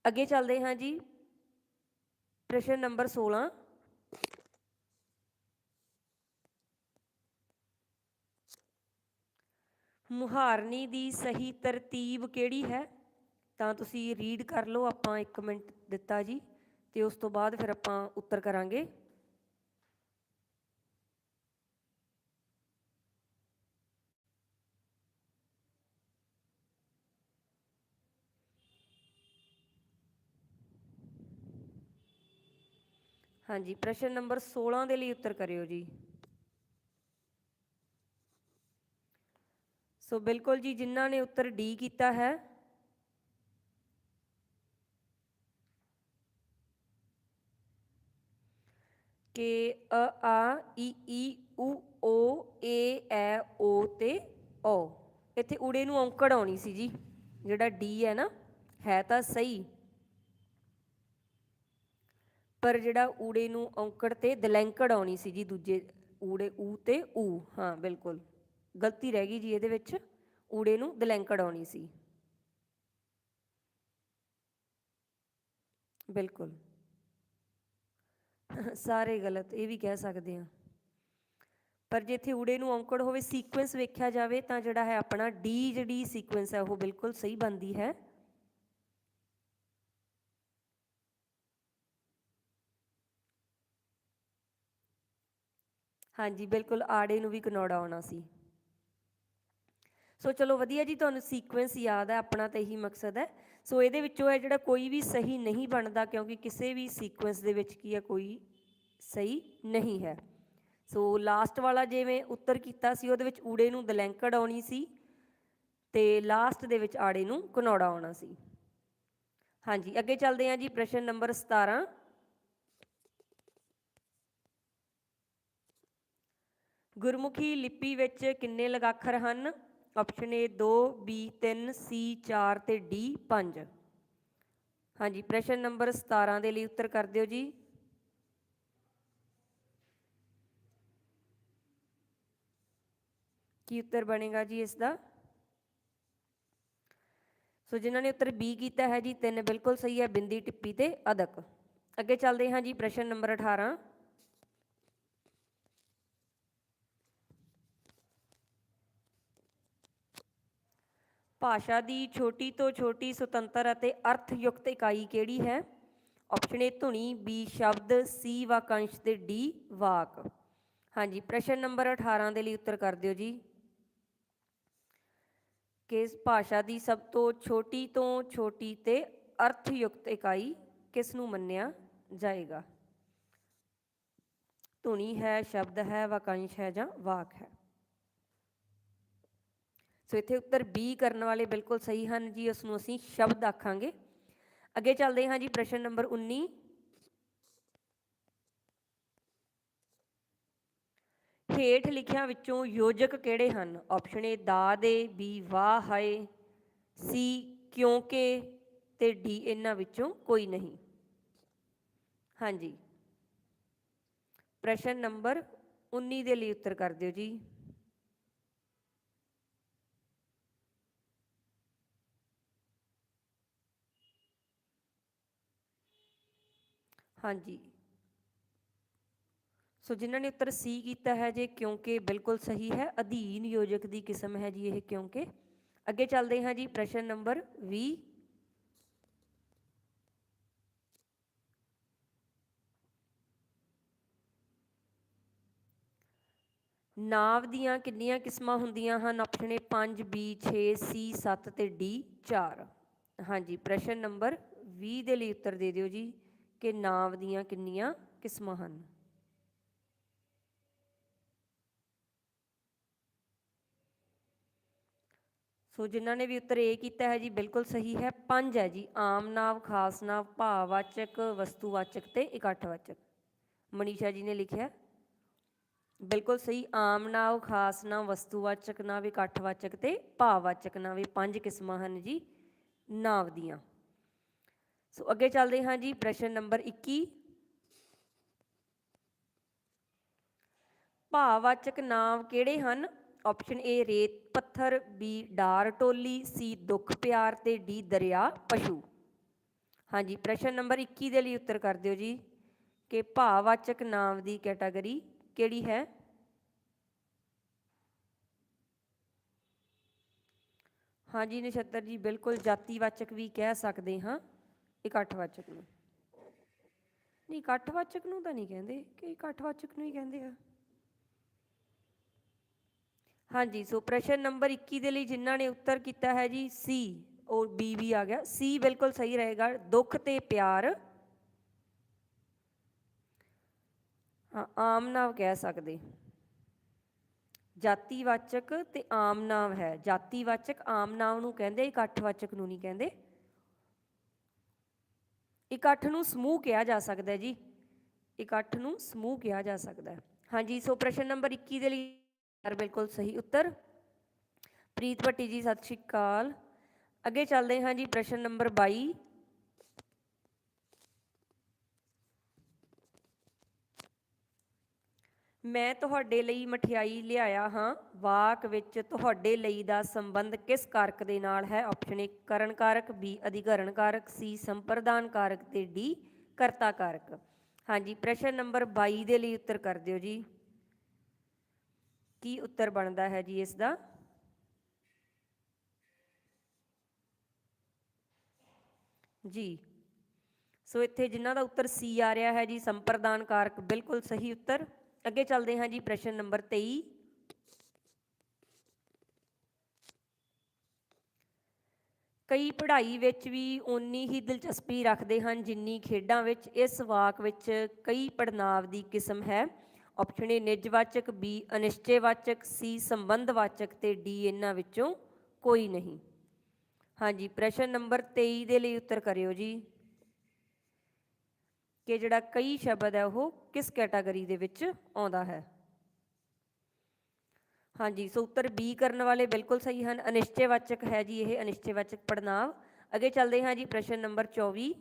S1: ਅੱਗੇ ਚੱਲਦੇ ਹਾਂ ਜੀ। ਪ੍ਰਸ਼ਨ ਨੰਬਰ 16 ਮੁਹਾਰਨੀ ਦੀ ਸਹੀ ਤਰਤੀਬ ਕਿਹੜੀ ਹੈ? ਤਾਂ ਤੁਸੀਂ ਰੀਡ ਕਰ ਲਓ, ਆਪਾਂ 1 ਮਿੰਟ ਦਿੱਤਾ ਜੀ, ਤੇ ਉਸ ਤੋਂ ਬਾਅਦ ਫਿਰ ਆਪਾਂ ਉੱਤਰ ਕਰਾਂਗੇ। ਹਾਂਜੀ, ਪ੍ਰਸ਼ਨ ਨੰਬਰ 16 ਦੇ ਲਈ ਉੱਤਰ ਕਰਿਓ ਜੀ। ਸੋ ਬਿਲਕੁਲ ਜੀ, ਜਿਨ੍ਹਾਂ ਨੇ ਉੱਤਰ ਡੀ ਕੀਤਾ ਹੈ। ਕਿ ਅ, ਆ, ਈ ਈ, ਉ, ਓ, ਏ, ਐ, ਓ ਤੇ ਓ। ਇੱਥੇ ਊੜੇ ਨੂੰ ਔਂਕੜ ਆਉਣੀ ਸੀ ਜੀ, ਜਿਹੜਾ ਡੀ ਹੈ ਨਾ, ਹੈ ਤਾਂ ਸਹੀ। ਪਰ ਜਿਹੜਾ ਊੜੇ ਨੂੰ ਔਂਕੜ ਤੇ ਦਲੈਂਕੜ ਆਉਣੀ ਸੀ ਜੀ, ਦੂਜੇ ਊੜੇ, ਊ ਤੇ ਊ, ਹਾਂ, ਬਿਲਕੁਲ। ਗਲਤੀ ਰਹਿ ਗਈ ਜੀ ਇਹਦੇ ਵਿੱਚ, ਊੜੇ ਨੂੰ ਦਲੈਂਕੜ ਆਉਣੀ ਸੀ। ਬਿਲਕੁਲ। ਸਾਰੇ ਗਲਤ, ਇਹ ਵੀ ਕਹਿ ਸਕਦੇ ਆ ਪਰ ਜੇ ਇੱਥੇ ਊੜੇ ਨੂੰ ਔਂਕੜ ਹੋਵੇ ਸੀਕੁਐਂਸ ਵੇਖਿਆ ਜਾਵੇ, ਤਾਂ ਜਿਹੜਾ ਹੈ ਆਪਣਾ ਡੀ ਜਿਹੜੀ ਸੀਕੁਐਂਸ ਹੈ, ਉਹ ਬਿਲਕੁਲ ਸਹੀ ਬਣਦੀ ਹੈ। ਹਾਂਜੀ, ਬਿਲਕੁਲ ਆੜੇ ਨੂੰ ਵੀ ਕਨੌੜਾ ਆਉਣਾ ਸੀ। ਸੋ ਚਲੋ ਵਧੀਆ ਜੀ, ਤੁਹਾਨੂੰ ਸੀਕੁਐਂਸ ਯਾਦ ਹੈ, ਆਪਣਾ ਤਾਂ ਇਹੀ ਮਕਸਦ ਹੈ। ਸੋ ਇਹਦੇ ਵਿੱਚੋਂ ਹੈ ਜਿਹੜਾ ਕੋਈ ਵੀ ਸਹੀ ਨਹੀਂ ਬਣਦਾ, ਕਿਉਂਕਿ ਕਿਸੇ ਵੀ ਸੀਕੁਐਂਸ ਦੇ ਵਿੱਚ ਕੀ ਹੈ, ਕੋਈ ਸਹੀ ਨਹੀਂ ਹੈ। ਸੋ ਲਾਸਟ ਵਾਲਾ ਜਿਵੇਂ ਉੱਤਰ ਕੀਤਾ ਸੀ, ਉਹਦੇ ਵਿੱਚ ਊੜੇ ਨੂੰ ਦਲੈਂਕੜ ਆਉਣੀ ਸੀ ਤੇ ਲਾਸਟ ਦੇ ਵਿੱਚ ਆੜੇ ਨੂੰ ਕਨੌੜਾ ਆਉਣਾ ਸੀ। ਹਾਂਜੀ, ਅੱਗੇ ਚੱਲਦੇ ਹਾਂ ਜੀ, ਪ੍ਰਸ਼ਨ ਨੰਬਰ 17 ਗੁਰਮੁਖੀ ਲਿਪੀ ਵਿੱਚ ਕਿੰਨੇ ਲਗਾਖਰ ਹਨ? ਆਪਸ਼ਨ ਏ 2 ਬੀ 3 ਸੀ 4 ਤੇ ਡੀ 5 ਹਾਂਜੀ, ਪ੍ਰਸ਼ਨ ਨੰਬਰ 17 ਦੇ ਲਈ ਉੱਤਰ ਕਰ ਦਿਓ ਜੀ। ਕੀ ਉੱਤਰ ਬਣੇਗਾ ਜੀ ਇਸ ਦਾ? ਸੋ ਜਿਨ੍ਹਾਂ ਨੇ ਉੱਤਰ ਬੀ ਕੀਤਾ ਹੈ ਜੀ, ਤਿੰਨ ਬਿਲਕੁਲ ਸਹੀ ਹੈ, ਬਿੰਦੀ, ਟਿੱਪੀ ਤੇ ਅਦਕ। ਅੱਗੇ ਚੱਲਦੇ ਹਾਂ ਜੀ, ਪ੍ਰਸ਼ਨ ਨੰਬਰ 18 ਭਾਸ਼ਾ ਦੀ ਛੋਟੀ ਤੋਂ ਛੋਟੀ ਸੁਤੰਤਰ ਅਤੇ ਅਰਥਯੁਕਤ ਇਕਾਈ ਕਿਹੜੀ ਹੈ? ਆਪਸ਼ਨ ਏ ਧੁਨੀ ਬੀ ਸ਼ਬਦ ਸੀ ਵਾਕੰਸ਼ ਤੇ ਡੀ ਵਾਕ। ਹਾਂਜੀ, ਪ੍ਰਸ਼ਨ ਨੰਬਰ 18 ਦੇ ਲਈ ਉੱਤਰ ਕਰ ਦਿਓ ਜੀ। ਕਿ ਭਾਸ਼ਾ ਦੀ ਸਭ ਤੋਂ ਛੋਟੀ ਤੋਂ ਛੋਟੀ ਤੇ ਅਰਥਯੁਕਤ ਇਕਾਈ ਕਿਸ ਨੂੰ ਮੰਨਿਆ ਜਾਏਗਾ? ਧੁਨੀ ਹੈ, ਸ਼ਬਦ ਹੈ, ਵਾਕੰਸ਼ ਹੈ ਜਾਂ ਵਾਕ ਹੈ? ਸੋ ਇੱਥੇ ਉੱਤਰ ਬੀ ਕਰਨ ਵਾਲੇ ਬਿਲਕੁਲ ਸਹੀ ਹਨ ਜੀ ਉਸ ਨੂੰ ਅਸੀਂ ਸ਼ਬਦ ਆਖਾਂਗੇ। ਅੱਗੇ ਚੱਲਦੇ ਹਾਂ ਜੀ, ਪ੍ਰਸ਼ਨ ਨੰਬਰ 19 ਹੇਠ ਲਿਖਿਆਂ ਵਿੱਚੋਂ ਯੋਜਕ ਕਿਹੜੇ ਹਨ? ਆਪਸ਼ਨ ਏ, ਦਾ, ਦੇ ਬੀ ਵਾਹ, ਹਾਏ ਸੀ ਕਿਉਂਕਿ ਤੇ ਡੀ ਇਹਨਾਂ ਵਿੱਚੋਂ ਕੋਈ ਨਹੀਂ। ਹਾਂਜੀ। ਪ੍ਰਸ਼ਨ ਨੰਬਰ 19 ਦੇ ਲਈ ਉੱਤਰ ਕਰ ਦਿਓ ਜੀ। ਹਾਂਜੀ। ਸੋ ਜਿਨ੍ਹਾਂ ਨੇ ਉੱਤਰ ਸੀ ਕੀਤਾ ਹੈ ਜੇ ਕਿਉਂਕਿ ਬਿਲਕੁਲ ਸਹੀ ਹੈ, ਅਧੀਨ ਯੋਜਕ ਦੀ ਕਿਸਮ ਹੈ ਜੀ ਇਹ ਕਿਉਂਕਿ। ਅੱਗੇ ਚੱਲਦੇ ਹਾਂ ਜੀ, ਪ੍ਰਸ਼ਨ ਨੰਬਰ 20 ਨਾਵ ਦੀਆਂ ਕਿੰਨੀਆਂ ਕਿਸਮਾਂ ਹੁੰਦੀਆਂ ਹਨ? ਆਪਸ਼ਨ A 5 B 6 C 7 ਤੇ D 4 ਹਾਂਜੀ, ਪ੍ਰਸ਼ਨ ਨੰਬਰ 20 ਦੇ ਲਈ ਉੱਤਰ ਦੇ ਦਿਓ ਜੀ। ਕਿ ਨਾਵ ਦੀਆਂ ਕਿੰਨੀਆਂ ਕਿਸਮਾਂ ਹਨ? ਸੋ ਜਿਨ੍ਹਾਂ ਨੇ ਵੀ ਉੱਤਰ A ਕੀਤਾ ਹੈ ਜੀ, ਬਿਲਕੁਲ ਸਹੀ ਹੈ, ਪੰਜ ਹੈ ਜੀ, ਆਮ ਨਾਵ, ਖਾਸ ਨਾਵ, ਭਾਵਵਾਚਕ, ਵਸਤੂਵਾਚਕ ਤੇ ਇਕੱਠਵਾਚਕ। ਮਨੀਸ਼ਾ ਜੀ ਨੇ ਲਿਖਿਆ, ਬਿਲਕੁਲ ਸਹੀ, ਆਮ ਨਾਵ, ਖਾਸ ਨਾਵ, ਵਸਤੂਵਾਚਕ ਨਾਵ, ਇਕੱਠਵਾਚਕ ਤੇ ਭਾਵਵਾਚਕ ਨਾਵ, ਇਹ ਪੰਜ ਕਿਸਮਾਂ ਹਨ ਜੀ, ਨਾਵ ਦੀਆਂ। ਸੋ ਅੱਗੇ ਚੱਲਦੇ ਹਾਂ ਜੀ, ਪ੍ਰਸ਼ਨ ਨੰਬਰ 21 ਭਾਵਵਾਚਕ ਨਾਮ ਕਿਹੜੇ ਹਨ? ਆਪਸ਼ਨ ਏ ਰੇਤ, ਪੱਥਰ ਬੀ ਡਾਰ ਟੋਲੀ ਸੀ ਦੁੱਖ, ਪਿਆਰ ਤੇ ਡੀ ਦਰਿਆ, ਪਸ਼ੂ। ਹਾਂਜੀ, ਪ੍ਰਸ਼ਨ ਨੰਬਰ 21 ਦੇ ਲਈ ਉੱਤਰ ਕਰ ਦਿਓ ਜੀ ਕਿ ਭਾਵਵਾਚਕ ਨਾਮ ਦੀ ਕੈਟਾਗਰੀ ਕਿਹੜੀ ਹੈ? ਹਾਂਜੀ, ਨਛੱਤਰ ਜੀ, ਬਿਲਕੁਲ ਜਾਤੀਵਾਚਕ ਵੀ ਕਹਿ ਸਕਦੇ ਹਾਂ। ਇਕੱਠਵਾਚਕ ਨੂੰ। ਨਹੀਂ ਇਕੱਠਵਾਚਕ ਨੂੰ ਤਾਂ ਨਹੀਂ ਕਹਿੰਦੇ ਕਿ ਇਕੱਠਵਾਚਕ ਨੂੰ ਹੀ ਕਹਿੰਦੇ ਆ। ਹਾਂਜੀ, ਸੋ ਪ੍ਰਸ਼ਨ ਨੰਬਰ 21 ਦੇ ਲਈ ਜਿਨ੍ਹਾਂ ਨੇ ਉੱਤਰ ਕੀਤਾ ਹੈ ਜੀ ਸੀ ਉਹ ਬੀ ਵੀ ਆ ਗਿਆ। ਸੀ ਬਿਲਕੁਲ ਸਹੀ ਰਹੇਗਾ, ਦੁੱਖ ਤੇ ਪਿਆਰ। ਹਾਂ, ਆਮ ਨਾਮ ਕਹਿ ਸਕਦੇ। ਜਾਤੀਵਾਚਕ ਤੇ ਆਮ ਨਾਮ ਹੈ। ਜਾਤੀਵਾਚਕ ਆਮ ਨਾਮ ਨੂੰ ਕਹਿੰਦੇ ਇਕੱਠਵਾਚਕ ਨੂੰ ਨਹੀਂ ਕਹਿੰਦੇ। ਇਕੱਠ ਨੂੰ ਸਮੂਹ ਕਿਹਾ ਜਾ ਸਕਦਾ ਹੈ ਜੀ। ਇਕੱਠ ਨੂੰ ਸਮੂਹ ਕਿਹਾ ਜਾ ਸਕਦਾ ਹੈ। ਹਾਂਜੀ ਸੋ ਪ੍ਰਸ਼ਨ ਨੰਬਰ 21 ਦੇ ਲਈ ਬਿਲਕੁਲ ਸਹੀ ਉੱਤਰ। ਪ੍ਰੀਤ ਭੱਟੀ ਜੀ, ਸਤਿ ਸ਼੍ਰੀ ਅਕਾਲ। ਅੱਗੇ ਚੱਲਦੇ ਹਾਂ ਜੀ ਪ੍ਰਸ਼ਨ ਨੰਬਰ 22 ਮੈਂ ਤੁਹਾਡੇ ਲਈ ਮਠਿਆਈ ਲਿਆਇਆ ਹਾਂ। ਵਾਕ ਵਿੱਚ ਤੁਹਾਡੇ ਲਈ ਦਾ ਸੰਬੰਧ ਕਿਸ ਕਾਰਕ ਦੇ ਨਾਲ ਹੈ? ਆਪਸ਼ਨ ਏ ਕਰਨ ਕਾਰਕ ਬੀ ਅਧਿਕਰਨ ਕਾਰਕ ਸੀ ਸੰਪਰਦਾਨ ਕਾਰਕ ਤੇ ਡੀ ਕਰਤਾ ਕਾਰਕ ਹਾਂਜੀ, ਪ੍ਰਸ਼ਨ ਨੰਬਰ 22 ਦੇ ਲਈ ਉੱਤਰ ਕਰ ਦਿਓ ਜੀ। ਕੀ ਉੱਤਰ ਬਣਦਾ ਹੈ ਜੀ ਇਸ ਦਾ? ਜੀ। ਸੋ ਇੱਥੇ ਜਿਨ੍ਹਾਂ ਦਾ ਉੱਤਰ ਸੀ ਆ ਰਿਹਾ ਹੈ ਜੀ ਸੰਪਰਦਾਨ ਕਾਰਕ ਬਿਲਕੁਲ ਸਹੀ ਉੱਤਰ। ਅੱਗੇ ਚੱਲਦੇ ਹਾਂ ਜੀ ਪ੍ਰਸ਼ਨ ਨੰਬਰ 23 ਕਈ ਪੜ੍ਹਾਈ ਵਿੱਚ ਵੀ ਓਨੀ ਹੀ ਦਿਲਚਸਪੀ ਰੱਖਦੇ ਹਨ ਜਿੰਨੀ ਖੇਡਾਂ ਵਿੱਚ, ਇਸ ਵਾਕ ਵਿੱਚ ਕਈ ਪੜਨਾਵ ਦੀ ਕਿਸਮ ਹੈ। ਆਪਸ਼ਨ ਏ ਨਿਜਵਾਚਕ ਬੀ ਅਨਿਸ਼ਚੈਵਾਚਕ ਸੀ ਸੰਬੰਧਵਾਚਕ ਤੇ ਡੀ ਇਹਨਾਂ ਵਿੱਚੋਂ ਕੋਈ ਨਹੀਂ। ਹਾਂਜੀ, ਪ੍ਰਸ਼ਨ ਨੰਬਰ 23 ਦੇ ਲਈ ਉੱਤਰ ਕਰਿਓ ਜੀ। ਕਿ ਜਿਹੜਾ ਕਈ ਸ਼ਬਦ ਹੈ ਉਹ ਕਿਸ ਕੈਟਾਗਰੀ ਦੇ ਵਿੱਚ ਆਉਂਦਾ ਹੈ? ਹਾਂਜੀ, ਸੋ ਉੱਤਰ ਬੀ ਕਰਨ ਵਾਲੇ ਬਿਲਕੁਲ ਸਹੀ ਹਨ। ਅਨਿਸ਼ਚੈਵਾਚਕ ਹੈ ਜੀ ਇਹ ਅਨਿਸ਼ਚੈਵਾਚਕ ਪੜਨਾਵ ਅੱਗੇ ਚੱਲਦੇ ਹਾਂ ਜੀ ਪ੍ਰਸ਼ਨ ਨੰਬਰ 24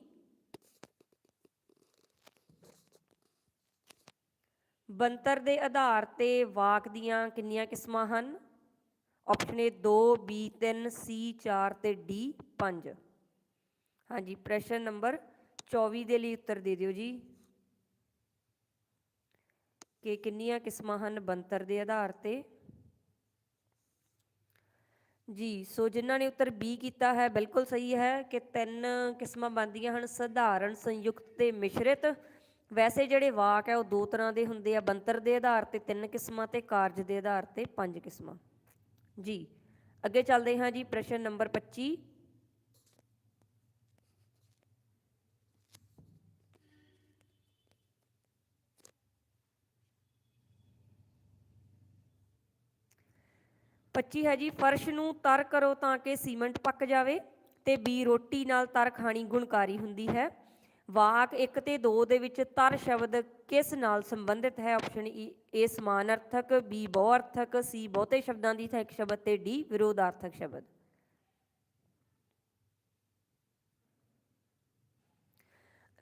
S1: ਬੰਤਰ ਦੇ ਆਧਾਰ ਤੇ ਵਾਕ ਦੀਆਂ ਕਿੰਨੀਆਂ ਕਿਸਮਾਂ ਹਨ? ਆਪਸ਼ਨ ਏ 2 ਬੀ 3 ਸੀ 4 ਤੇ ਡੀ 5 ਹਾਂਜੀ, ਪ੍ਰਸ਼ਨ ਨੰਬਰ 24 ਦੇ ਲਈ ਉੱਤਰ ਦੇ ਦਿਓ ਜੀ। ਕਿ ਕਿੰਨੀਆਂ ਕਿਸਮਾਂ ਹਨ ਬੰਤਰ ਦੇ ਆਧਾਰ ਤੇ? ਜੀ, ਸੋ ਜਿਨ੍ਹਾਂ ਨੇ ਉੱਤਰ ਬੀ ਕੀਤਾ ਹੈ, ਬਿਲਕੁਲ ਸਹੀ ਹੈ ਕਿ ਤਿੰਨ ਕਿਸਮਾਂ ਬਣਦੀਆਂ ਹਨ, ਸਧਾਰਨ, ਸੰਯੁਕਤ ਤੇ ਮਿਸ਼ਰਿਤ। ਵੈਸੇ ਜਿਹੜੇ ਵਾਕ ਹੈ, ਉਹ ਦੋ ਤਰ੍ਹਾਂ ਦੇ ਹੁੰਦੇ ਆ ਬੰਤਰ ਦੇ ਆਧਾਰ ਤੇ ਤਿੰਨ ਕਿਸਮਾਂ ਤੇ ਕਾਰਜ ਦੇ ਆਧਾਰ ਤੇ ਪੰਜ ਕਿਸਮਾਂ। ਜੀ, ਅੱਗੇ ਚੱਲਦੇ ਹਾਂ ਜੀ, ਪ੍ਰਸ਼ਨ ਨੰਬਰ 25 25 ਹੈ ਜੀ, ਫਰਸ਼ ਨੂੰ ਤਰ ਕਰੋ ਤਾਂ ਕਿ ਸੀਮੈਂਟ ਪੱਕ ਜਾਵੇ ਤੇ ਬੀ ਰੋਟੀ ਨਾਲ ਤਰ ਖਾਣੀ ਗੁਣਕਾਰੀ ਹੁੰਦੀ ਹੈ। ਵਾਕ 1 ਤੇ 2 ਦੇ ਵਿੱਚ ਤਰ ਸ਼ਬਦ ਕਿਸ ਨਾਲ ਸੰਬੰਧਿਤ ਹੈ? ਆਪਸ਼ਨ ਏ e, ਸਮਾਨ ਅਰਥਕ ਬੀ ਬਹੁ ਅਰਥਕ ਸੀ ਬਹੁਤੇ ਸ਼ਬਦਾਂ ਦੀ ਥਾਂ ਇੱਕ ਸ਼ਬਦ ਤੇ ਡੀ ਵਿਰੋਧਾਰਥਕ ਸ਼ਬਦ।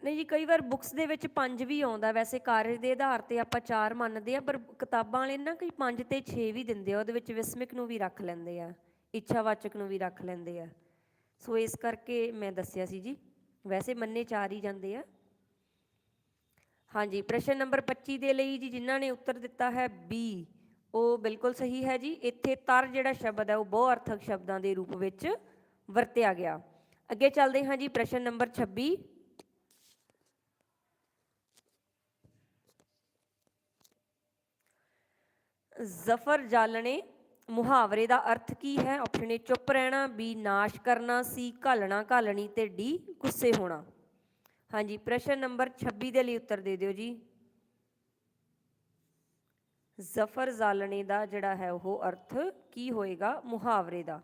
S1: ਨਹੀਂ ਜੀ, ਕਈ ਵਾਰ ਬੁੱਕਸ ਦੇ ਵਿੱਚ ਪੰਜ ਵੀ ਆਉਂਦਾ, ਵੈਸੇ ਕਾਰਜ ਦੇ ਆਧਾਰ ਤੇ ਆਪਾਂ ਚਾਰ ਮੰਨਦੇ ਆ, ਪਰ ਕਿਤਾਬਾਂ ਵਾਲੇ ਨਾ ਕਈ ਪੰਜ ਤੇ 6 ਵੀ ਦਿੰਦੇ ਆ, ਉਹਦੇ ਵਿੱਚ ਵਿਸਮਿਕ ਨੂੰ ਵੀ ਰੱਖ ਲੈਂਦੇ ਆ, ਇੱਛਾਵਾਚਕ ਨੂੰ ਵੀ ਰੱਖ ਲੈਂਦੇ ਆ। ਸੋ ਇਸ ਕਰਕੇ ਮੈਂ ਦੱਸਿਆ ਸੀ ਜੀ, ਵੈਸੇ ਮੰਨੇ ਚਾਰ ਹੀ ਜਾਂਦੇ ਆ। ਹਾਂਜੀ, ਪ੍ਰਸ਼ਨ ਨੰਬਰ 25 ਦੇ ਲਈ ਜੀ, ਜਿਨ੍ਹਾਂ ਨੇ ਉੱਤਰ ਦਿੱਤਾ ਹੈ ਬੀ ਉਹ ਬਿਲਕੁਲ ਸਹੀ ਹੈ ਜੀ, ਇੱਥੇ ਤਰ ਜਿਹੜਾ ਸ਼ਬਦ ਹੈ, ਉਹ ਬਹੁ ਅਰਥਕ ਸ਼ਬਦਾਂ ਦੇ ਰੂਪ ਵਿੱਚ ਵਰਤਿਆ ਗਿਆ। ਅੱਗੇ ਚੱਲਦੇ ਹਾਂ ਜੀ, ਪ੍ਰਸ਼ਨ ਨੰਬਰ 26 ਜ਼ਫਰ ਜਾਲਣੇ, ਮੁਹਾਵਰੇ ਦਾ ਅਰਥ ਕੀ ਹੈ? ਆਪਸ਼ਨ ਏ ਚੁੱਪ ਰਹਿਣਾ। ਬੀ ਨਾਸ਼ ਕਰਨਾ। ਸੀ ਘਾਲਣਾ। ਘਾਲਣੀ ਤੇ ਡੀ ਗੁੱਸੇ ਹੋਣਾ। ਹਾਂਜੀ, ਪ੍ਰਸ਼ਨ ਨੰਬਰ 26 ਦੇ ਲਈ ਉੱਤਰ ਦੇ ਦਿਓ ਜੀ। ਜ਼ਫਰ ਜਾਲਣੇ ਦਾ ਜਿਹੜਾ ਹੈ, ਉਹ ਅਰਥ ਕੀ ਹੋਏਗਾ? ਮੁਹਾਵਰੇ ਦਾ।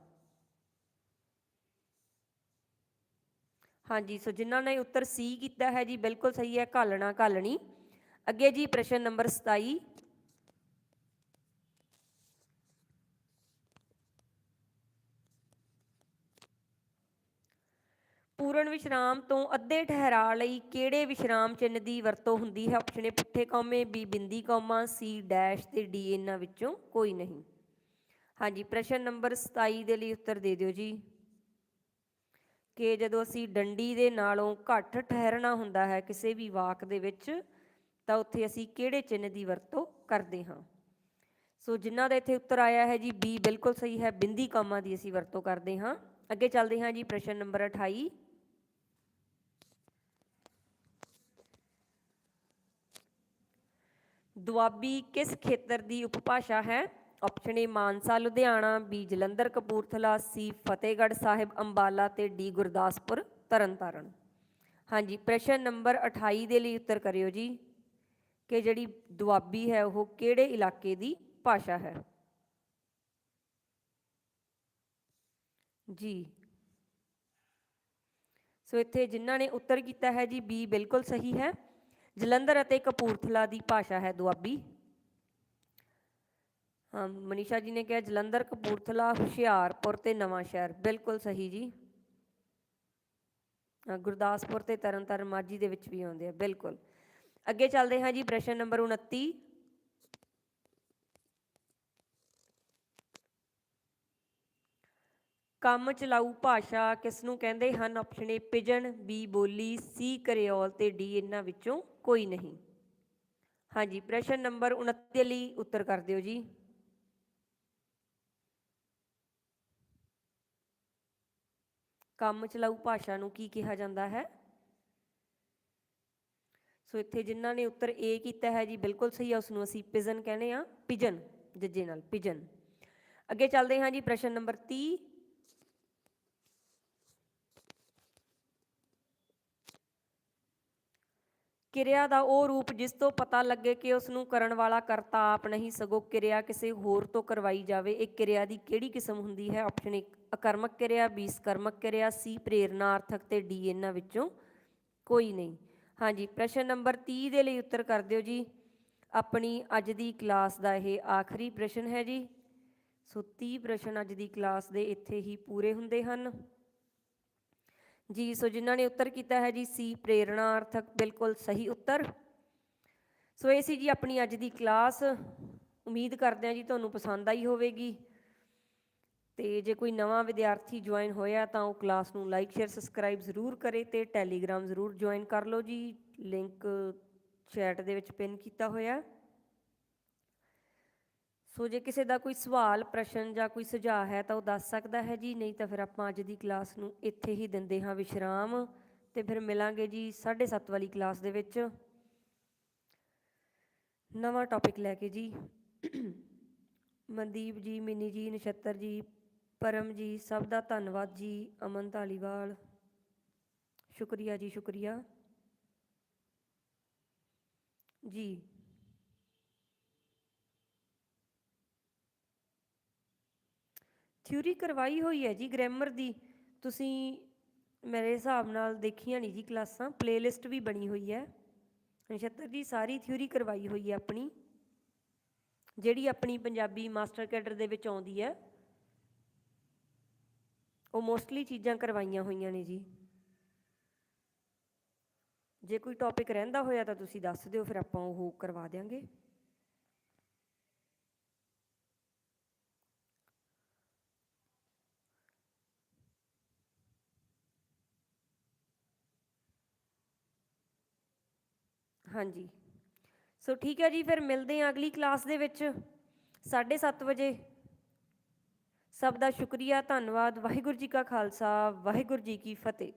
S1: ਹਾਂਜੀ, ਸੋ ਜਿਨ੍ਹਾਂ ਨੇ ਉੱਤਰ ਸੀ ਕੀਤਾ ਹੈ ਜੀ, ਬਿਲਕੁਲ ਸਹੀ ਹੈ, ਘਾਲਣਾ, ਘਾਲਣੀ। ਅੱਗੇ ਜੀ, ਪ੍ਰਸ਼ਨ ਨੰਬਰ 27 ਪੂਰਨ ਵਿਸ਼ਰਾਮ ਤੋਂ ਅੱਧੇ ਠਹਿਰਾ ਲਈ ਕਿਹੜੇ ਵਿਸ਼ਰਾਮ ਚਿੰਨ੍ਹ ਦੀ ਵਰਤੋਂ ਹੁੰਦੀ ਹੈ? ਆਪਸ਼ਨ ਏ ਪੁੱਠੇ ਕੌਮੇ ਬੀ ਬਿੰਦੀ ਕੌਮਾ ਸੀ ਡੈਸ਼ ਤੇ ਡੀ ਇਹਨਾਂ ਵਿੱਚੋਂ ਕੋਈ ਨਹੀਂ। ਹਾਂਜੀ, ਪ੍ਰਸ਼ਨ ਨੰਬਰ 27 ਦੇ ਲਈ ਉੱਤਰ ਦੇ ਦਿਓ ਜੀ। ਕਿ ਜਦੋਂ ਅਸੀਂ ਡੰਡੀ ਦੇ ਨਾਲੋਂ ਘੱਟ ਠਹਿਰਣਾ ਹੁੰਦਾ ਹੈ ਕਿਸੇ ਵੀ ਵਾਕ ਦੇ ਵਿੱਚ, ਤਾਂ ਉੱਥੇ ਅਸੀਂ ਕਿਹੜੇ ਚਿੰਨ੍ਹ ਦੀ ਵਰਤੋਂ ਕਰਦੇ ਹਾਂ? ਸੋ ਜਿਨ੍ਹਾਂ ਦਾ ਇੱਥੇ ਉੱਤਰ ਆਇਆ ਹੈ ਜੀ ਬੀ ਬਿਲਕੁਲ ਸਹੀ ਹੈ, ਬਿੰਦੀ ਕਾਮਾ ਦੀ ਅਸੀਂ ਵਰਤੋਂ ਕਰਦੇ ਹਾਂ। ਅੱਗੇ ਚੱਲਦੇ ਹਾਂ ਜੀ, ਪ੍ਰਸ਼ਨ ਨੰਬਰ 28 ਦੁਆਬੀ ਕਿਸ ਖੇਤਰ ਦੀ ਉਪਭਾਸ਼ਾ ਹੈ? Option A Mansa, Ludhiana B Jalandhar, Kapurthala C Fatehgarh Sahib, Ambala ਤੇ ਡੀ ਗੁਰਦਾਸਪੁਰ, ਤਰਨਤਾਰਨ। ਹਾਂਜੀ, ਪ੍ਰਸ਼ਨ ਨੰਬਰ 28 ਦੇ ਲਈ ਉੱਤਰ ਕਰਿਓ ਜੀ, ਕਿ ਜਿਹੜੀ ਦੁਆਬੀ ਹੈ ਉਹ ਕਿਹੜੇ ਇਲਾਕੇ ਦੀ ਭਾਸ਼ਾ ਹੈ? ਜੀ। ਸੋ ਇੱਥੇ ਜਿਨ੍ਹਾਂ ਨੇ ਉੱਤਰ ਕੀਤਾ ਹੈ ਜੀ ਬੀ ਬਿਲਕੁਲ ਸਹੀ ਹੈ। ਜਲੰਧਰ ਅਤੇ ਕਪੂਰਥਲਾ ਦੀ ਭਾਸ਼ਾ ਹੈ ਦੁਆਬੀ। ਹਾਂ ਮਨੀਸ਼ਾ ਜੀ ਨੇ ਕਿਹਾ ਜਲੰਧਰ ਕਪੂਰਥਲਾ ਹੁਸ਼ਿਆਰਪੁਰ ਤੇ ਨਵਾਂ ਸ਼ਹਿਰ। ਬਿਲਕੁਲ ਸਹੀ ਜੀ। ਹਾਂ, ਗੁਰਦਾਸਪੁਰ ਤੇ ਤਰਨਤਾਰਨ ਮਾਝੀ ਦੇ ਵਿੱਚ ਵੀ ਆਉਂਦੇ ਆ ਬਿਲਕੁਲ। ਅੱਗੇ ਚੱਲਦੇ ਹਾਂ ਜੀ ਪ੍ਰਸ਼ਨ ਨੰਬਰ 29 ਕੰਮ ਚਲਾਊ ਭਾਸ਼ਾ ਕਿਸ ਨੂੰ ਕਹਿੰਦੇ ਹਨ? ਆਪਸ਼ਨ ਏ ਪਿਜਨ ਬੀ ਬੋਲੀ, ਸੀ ਕਰਿਓਲ ਤੇ ਡੀ ਇਹਨਾਂ ਵਿੱਚੋਂ ਕੋਈ ਨਹੀਂ। ਹਾਂਜੀ, ਪ੍ਰਸ਼ਨ ਨੰਬਰ 29 ਲਈ ਉੱਤਰ ਕਰ ਦਿਓ ਜੀ। ਕੰਮ ਚਲਾਊ ਭਾਸ਼ਾ ਨੂੰ ਕੀ ਕਿਹਾ ਜਾਂਦਾ ਹੈ? ਸੋ ਇੱਥੇ ਜਿਨ੍ਹਾਂ ਨੇ ਉੱਤਰ ਏ ਕੀਤਾ ਹੈ ਜੀ, ਬਿਲਕੁਲ ਸਹੀ ਹੈ ਉਸ ਨੂੰ ਅਸੀਂ ਪਿਜਨ ਕਹਿੰਦੇ ਆ ਪਿਜਨ, ਜੱਜੇ ਨਾਲ, ਪਿਜਨ। ਅੱਗੇ ਚੱਲਦੇ ਹਾਂ ਜੀ, ਪ੍ਰਸ਼ਨ ਨੰਬਰ 30 ਕਿਰਿਆ ਦਾ ਉਹ ਰੂਪ ਜਿਸ ਤੋਂ ਪਤਾ ਲੱਗੇ ਕਿ ਉਸ ਨੂੰ ਕਰਨ ਵਾਲਾ ਕਰਤਾ ਆਪ ਨਹੀਂ, ਸਗੋਂ ਕਿਰਿਆ ਕਿਸੇ ਹੋਰ ਤੋਂ ਕਰਵਾਈ ਜਾਵੇ। ਇਹ ਕਿਰਿਆ ਦੀ ਕਿਹੜੀ ਕਿਸਮ ਹੁੰਦੀ ਹੈ? ਆਪਸ਼ਨ 1 ਅਕਰਮਕ ਕਿਰਿਆ ਬੀ ਸਕਰਮਕ ਕਿਰਿਆ ਸੀ ਪ੍ਰੇਰਣਾਰਥਕ ਤੇ ਡੀ ਇਹਨਾਂ ਵਿੱਚੋਂ ਕੋਈ ਨਹੀਂ। ਹਾਂਜੀ, ਪ੍ਰਸ਼ਨ ਨੰਬਰ 30 ਦੇ ਲਈ ਉੱਤਰ ਕਰ ਦਿਓ ਜੀ। ਆਪਣੀ ਅੱਜ ਦੀ ਕਲਾਸ ਦਾ ਇਹ ਆਖਰੀ ਪ੍ਰਸ਼ਨ ਹੈ ਜੀ। ਸੋ 30 ਪ੍ਰਸ਼ਨ ਅੱਜ ਦੀ ਕਲਾਸ ਦੇ ਇੱਥੇ ਹੀ ਪੂਰੇ ਹੁੰਦੇ ਹਨ। ਜੀ, ਸੋ ਜਿਨ੍ਹਾਂ ਨੇ ਉੱਤਰ ਕੀਤਾ ਹੈ ਜੀ, ਸੀ, ਪ੍ਰੇਰਣਾਰਥਕ, ਬਿਲਕੁਲ ਸਹੀ ਉੱਤਰ। ਸੋ ਇਹ ਸੀ ਜੀ ਆਪਣੀ ਅੱਜ ਦੀ ਕਲਾਸ। ਉਮੀਦ ਕਰਦੇ ਹਾਂ ਜੀ ਤੁਹਾਨੂੰ ਪਸੰਦ ਆਈ ਹੋਵੇਗੀ। ਤੇ ਜੇ ਕੋਈ ਨਵਾਂ ਵਿਦਿਆਰਥੀ ਜੁਆਇਨ ਹੋਇਆ ਤਾਂ ਉਹ ਕਲਾਸ ਨੂੰ ਲਾਈਕ ਸ਼ੇਅਰ ਸਬਸਕ੍ਰਾਈਬ ਜ਼ਰੂਰ ਕਰੇ ਤੇ ਟੈਲੀਗ੍ਰਾਮ ਜ਼ਰੂਰ ਜੁਆਇਨ ਕਰ ਲਓ ਜੀ। ਲਿੰਕ ਚੈਟ ਦੇ ਵਿੱਚ ਪਿਨ ਕੀਤਾ ਹੋਇਆ। ਸੋ ਜੇ ਕਿਸੇ ਦਾ ਕੋਈ ਸਵਾਲ, ਪ੍ਰਸ਼ਨ ਜਾਂ ਕੋਈ ਸੁਝਾਅ ਹੈ ਤਾਂ ਉਹ ਦੱਸ ਸਕਦਾ ਹੈ ਜੀ, ਨਹੀਂ ਤਾਂ ਫਿਰ ਆਪਾਂ ਅੱਜ ਦੀ ਕਲਾਸ ਨੂੰ ਇੱਥੇ ਹੀ ਦਿੰਦੇ ਹਾਂ ਵਿਸ਼ਰਾਮ ਤੇ ਫਿਰ ਮਿਲਾਂਗੇ ਜੀ 7:30 ਵਾਲੀ ਕਲਾਸ ਦੇ ਵਿੱਚ। ਨਵਾਂ ਟੌਪਿਕ ਲੈ ਕੇ ਜੀ। ਮਨਦੀਪ ਜੀ, ਮਿੰਨੀ ਜੀ, ਨਛੱਤਰ ਜੀ, ਪਰਮ ਜੀ, ਸਭ ਦਾ ਧੰਨਵਾਦ ਜੀ, ਅਮਨ ਧਾਲੀਵਾਲ। ਸ਼ੁਕਰੀਆ ਜੀ ਸ਼ੁਕਰੀਆ। ਜੀ। ਥਿਊਰੀ ਕਰਵਾਈ ਹੋਈ ਹੈ ਜੀ ਗ੍ਰਾਮਰ ਦੀ। ਤੁਸੀਂ ਮੇਰੇ ਹਿਸਾਬ ਨਾਲ ਦੇਖੀਆਂ ਨਹੀਂ ਜੀ ਕਲਾਸਾਂ ਪਲੇਲਿਸਟ ਵੀ ਬਣੀ ਹੋਈ ਹੈ। ਨਛੱਤਰ ਜੀ, ਸਾਰੀ ਥਿਊਰੀ ਕਰਵਾਈ ਹੋਈ ਹੈ ਆਪਣੀ। ਜਿਹੜੀ ਆਪਣੀ ਪੰਜਾਬੀ ਮਾਸਟਰ ਕੈਡਰ ਦੇ ਵਿੱਚ ਆਉਂਦੀ ਹੈ। ਉਹ ਮੋਸਟਲੀ ਚੀਜ਼ਾਂ ਕਰਵਾਈਆਂ ਹੋਈਆਂ ਨੇ ਜੀ। ਜੇ ਕੋਈ ਟੌਪਿਕ ਰਹਿੰਦਾ ਹੋਇਆ ਤਾਂ ਤੁਸੀਂ ਦੱਸ ਦਿਓ, ਫਿਰ ਆਪਾਂ ਉਹ ਕਰਵਾ ਦਿਆਂਗੇ। ਹਾਂਜੀ। ਸੋ ਠੀਕ ਹੈ ਜੀ, ਫਿਰ ਮਿਲਦੇ ਹਾਂ ਅਗਲੀ ਕਲਾਸ ਦੇ ਵਿੱਚ 7:30 ਵਜੇ। ਸਭ ਦਾ ਸ਼ੁਕਰੀਆ, ਧੰਨਵਾਦ, ਵਾਹਿਗੁਰੂ ਜੀ ਕਾ ਖਾਲਸਾ, ਵਾਹਿਗੁਰੂ ਜੀ ਕੀ ਫਤਿਹ।